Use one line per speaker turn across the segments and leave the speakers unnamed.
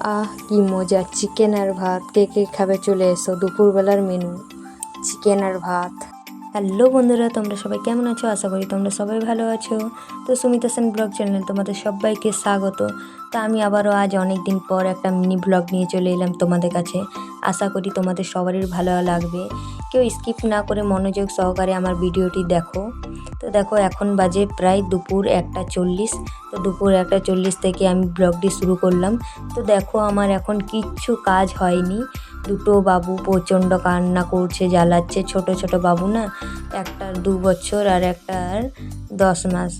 আহ, কি মজা চিকেন আর ভাত। কে কে খাবে চলে এসো, দুপুরবেলার মেনু চিকেন আর ভাত। হ্যালো বন্ধুরা, তোমরা সবাই কেমন আছো? আশা করি তোমরা সবাই ভালো আছো। তো সুমিতা সেন ব্লগ চ্যানেল তোমাদের সবাইকে স্বাগত। তা আমি আবারও আজ অনেক দিন পর একটা মিনি ব্লগ নিয়ে চলে এলাম তোমাদের কাছে। আশা করি তোমাদের সবারই ভালো লাগবে। কেউ স্কিপ না করে মনোযোগ সহকারে আমার ভিডিওটি দেখো। তো দেখো, এখন বাজে প্রায় দুপুর একটা চল্লিশ। তো দুপুর একটা চল্লিশ থেকে আমি ব্লগটি শুরু করলাম। তো দেখো, আমার এখন কিচ্ছু কাজ হয়নি। দুটো বাবু প্রচণ্ড কান্না করছে, জ্বালাচ্ছে। ছোট ছোট বাবু না একটার দু বছর আর একটার দশ মাস।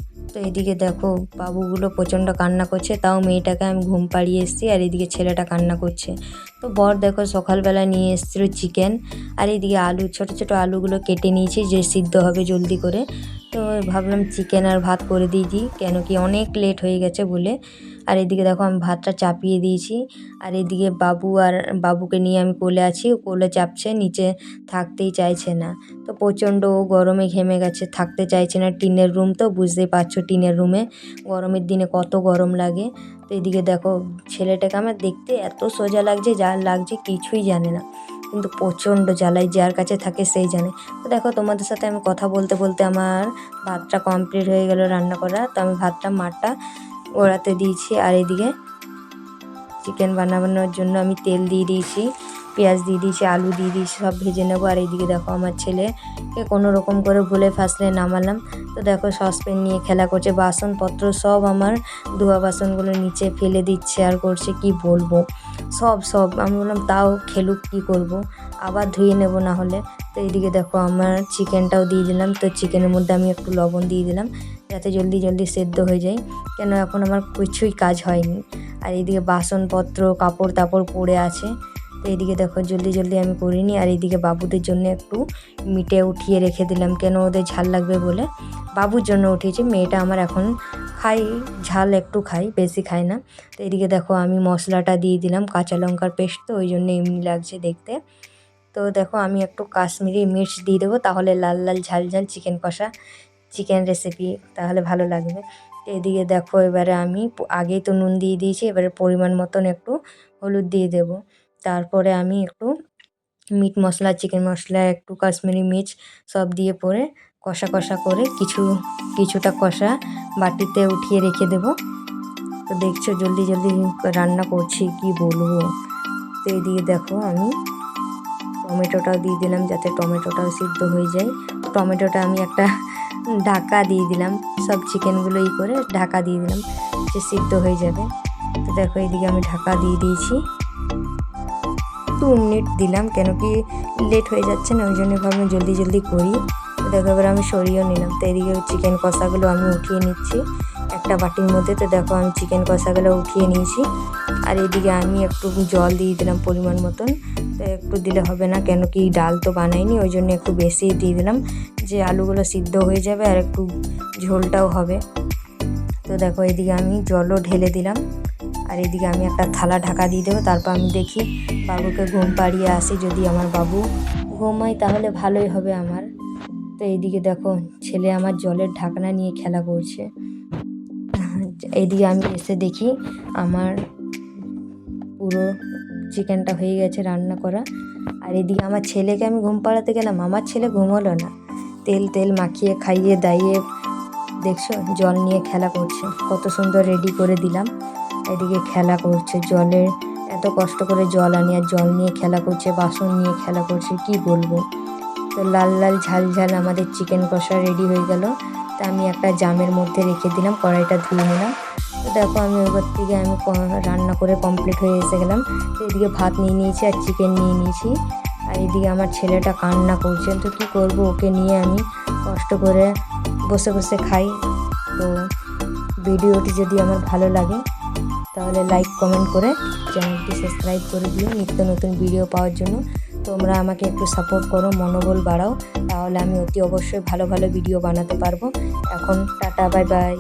এদিকে দেখো, বাবুগুলো প্রচণ্ড কান্না করছে, তাও মেয়েটাকে আমি ঘুম পাড়িয়ে এসেছি আর এদিকে ছেলেটা কান্না করছে। তো বর দেখো সকালবেলা নিয়ে এসেছিল চিকেন আর এদিকে আলু, ছোট ছোট আলুগুলো কেটে নিয়েছি যে সিদ্ধ হবে জলদি করে। তো ভাবলাম চিকেন আর ভাত করে দিয়েছি কেন কি অনেক লেট হয়ে গেছে বলে। আর এদিকে দেখো আমি ভাতটা চাপিয়ে দিয়েছি। আর এদিকে বাবু আর বাবুকে নিয়ে আমি কোলে আছি কোলে চাপছে, নিচে থাকতেই চাইছে না। তো প্রচণ্ড গরমে ঘেমে গেছে, থাকতে চাইছে না টিনের রুম তো, বুঝতেই পারছ টিনের রুমে গরমের দিনে কত গরম লাগে। তো এদিকে দেখো ছেলেটাকে আমার দেখতে এত সোজা লাগছে, যা লাগছে কিছুই জানে না। কিন্তু প্রচণ্ড জ্বালায় যার কাছে থাকে সেই জানে। তো দেখো, তোমাদের সাথে আমি কথা বলতে বলতে আমার ভাতটা কমপ্লিট হয়ে গেল রান্না করা। তো আমি ভাতটা মাঠটা ওড়াতে দিয়েছি। আর এদিকে চিকেন বানানোর জন্য আমি তেল দিয়ে দিয়েছি। পেঁয়াজ দিয়ে দিয়েছি, আলু দিয়ে দিয়েছি, সব ভেজে নেব। আর এইদিকে দেখো আমার ছেলেকে কোনো রকম করে ভুলে ফাসলে নামালাম। তো দেখো সসপ্যান নিয়ে খেলা করছে, বাসনপত্র সব আমার ধোয়া বাসনগুলো নিচে ফেলে দিচ্ছে, আর করছে কি বলব? সব সব। আমি বললাম, তাও খেলুক, কী করব? আবার ধুয়ে নেব না হলে। তো এইদিকে দেখো আমার চিকেনটাও দিয়ে দিলাম। তো চিকেনের মধ্যে আমি একটু লবণ দিয়ে দিলাম, যাতে জলদি জলদি সেদ্ধ হয়ে যায়। কেন এখন আমার কিছুই কাজ হয়নি। আর এইদিকে বাসনপত্র কাপড় তাপড় পড়ে আছে। তো এইদিকে দেখো, জলদি জলদি আমি করিনি। আর এইদিকে বাবুদের জন্য একটু মিটে উঠিয়ে রেখে দিলাম। কেন ওদের ঝাল লাগবে বলে? বাবুর জন্য উঠিয়েছি। মেয়েটা আমার এখন খাই ঝাল একটু খাই বেশি খাই না। তো এদিকে দেখো, আমি মশলাটা দিয়ে দিলাম, কাঁচা লঙ্কার পেস্ট। তো ওই জন্য এমনি লাগছে দেখতে। তো দেখো, আমি একটু কাশ্মীরি মির্চ দিয়ে দেবো, তাহলে লাল লাল, ঝাল ঝাল চিকেন কষা, চিকেন রেসিপি তাহলে ভালো লাগবে। এদিকে দেখো, এবারে আমি আগেই তো নুন দিয়ে দিয়েছি, এবারে পরিমাণ মতন একটু হলুদ দিয়ে দেবো। তারপরে আমি একটু মিট মশলা, চিকেন মশলা, একটু কাশ্মীরি মির্চ সব দিয়ে পরে কষা কষা করে কিছু, কিছুটা কষা বাটিতে উঠিয়ে রেখে দেব। তো দেখছ জলদি জলদি রান্না করছি, কি বলব? তো এদিকে দেখো আমি টমেটোটাও দিয়ে দিলাম যাতে টমেটোটাও সিদ্ধ হয়ে যায়। টমেটোটা আমি একটা ঢাকা দিয়ে দিলাম, সব চিকেনগুলো ই করে ঢাকা দিয়ে দিলাম যে সিদ্ধ হয়ে যাবে। তো দেখো এদিকে আমি ঢাকা দিয়ে দিয়েছি। দু মিনিট দিলাম, কেন কি লেট হয়ে যাচ্ছে না, ওই জন্য ভাবলাম জলদি জলদি করি। দেখো, এবার আমি সরিয়েও নিলাম। তো এদিকে চিকেন কষাগুলো আমি উঠিয়ে নিচ্ছি একটা বাটির মধ্যে। তো দেখো, আমি চিকেন কষাগুলো উঠিয়ে নিয়েছি। আর এদিকে আমি একটু জল দিয়ে দিলাম পরিমাণ মতন। তো একটু দিলে হবে না, কেন কি ডাল তো বানাইনি, ওই জন্য একটু বেশি দিয়ে দিলাম যে আলুগুলো সিদ্ধ হয়ে যাবে আর একটু ঝোলটাও হবে। তো দেখো, এদিকে আমি জলও ঢেলে দিলাম। আর এদিকে আমি একটা থালা ঢাকা দিয়ে দেবো, তারপর আমি দেখি বাবুকে ঘুম পাড়িয়ে আসি যদি আমার বাবু ঘুমায় তাহলে ভালোই হবে আমার। তো এইদিকে দেখো, ছেলে আমার জলের ঢাকনা নিয়ে খেলা করছে। এইদিকে আমি এসে দেখি আমার পুরো চিকেনটা হয়ে গেছে রান্না করা। আর এদিকে আমার ছেলেকে আমি ঘুম পাড়াতে গেলাম, আমার ছেলে ঘুমোলো না। তেল তেল মাখিয়ে খাইয়ে দাইয়ে, দেখছ? জল নিয়ে খেলা করছে। কত সুন্দর রেডি করে দিলাম। এদিকে খেলা করছে, জলের এত কষ্ট করে জল আনি আর জল নিয়ে খেলা করছে, বাসন নিয়ে খেলা করছে, কি বলব? তো লাল লাল ঝাল ঝাল আমাদের চিকেন কষা রেডি হয়ে গেল। তা আমি একটা জামের মধ্যে রেখে দিলাম, কড়াইটা ধুয়ে নিলাম। তো দেখো আমি ওইবার থেকে আমি রান্না করে কমপ্লিট হয়ে এসে গেলাম। তো এদিকে ভাত নিয়ে নিয়েছি আর চিকেন নিয়ে নিয়েছি। আর এদিকে আমার ছেলেটা কান্না করছে, তো কী করব ওকে নিয়ে আমি কষ্ট করে বসে বসে খাই। তো ভিডিওটি যদি আমার ভালো লাগে তাহলে লাইক কমেন্ট করে চ্যানেলটি সাবস্ক্রাইব করে দিও। নিত্য নতুন ভিডিও পাওয়ার জন্য। তোমরা আমাকে একটু সাপোর্ট করো, মনোবল বাড়াও। তাহলে আমি অতি অবশ্যই ভালো ভালো ভিডিও বানাতে পারব। এখন টাটা বাই বাই